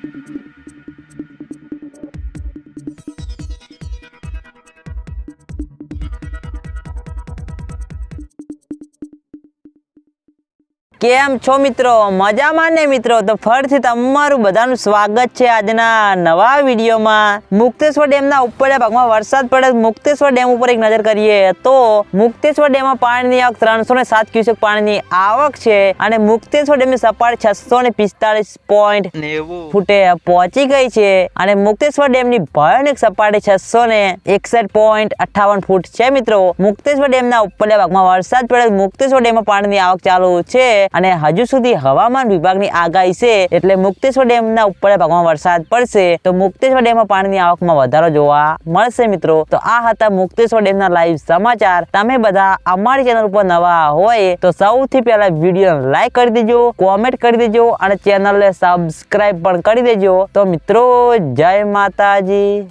Thank you. કેમ છો મિત્રો? મજામાં ને મિત્રો? તો ફરીથી તમારું બધાનું સ્વાગત છે આજના નવા વિડીયોમાં. મુક્તેશ્વર ડેમના ઉપરના ભાગમાં વરસાદ પડે મુક્તેશ્વર ડેમ ઉપર એક નજર કરીએ તો મુક્તેશ્વર ડેમમાં પાણીની આવક ત્રણસો ને સાત ક્યુસેક પાણીની આવક છે અને મુક્તેશ્વર ડેમની સપાટી છસો ને પિસ્તાળીસ પોઈન્ટ ફૂટે પહોંચી ગઈ છે અને મુક્તેશ્વર ડેમની ભયાનક સપાટી છસો ને એકસઠ પોઈન્ટ અઠ્ઠાવન ફૂટ છે મિત્રો. મુક્તેશ્વર ડેમના ઉપરના ભાગમાં વરસાદ પડે મુક્તેશ્વર ડેમમાં પાણીની આવક ચાલુ છે અને હજુ સુધી હવામાન વિભાગની આગાહી છે એટલે મુક્તેશ્વર ડેમના ઉપર ભાગમાં વરસાદ પડશે. તો મુક્તેશ્વર ડેમમાં પાણીની આવકમાં વધારો જોવા મળશે મિત્રો. તો આ હતા મુક્તેશ્વર ડેમના લાઈવ સમાચાર. તમે બધા અમારી ચેનલ ઉપર નવા હોય તો સૌથી પહેલા વીડિયો લાઈક કરી દેજો કોમેન્ટ કરી દેજો અને ચેનલને સબસ્ક્રાઈબ પણ કરી દેજો. તો મિત્રો, જય માતાજી.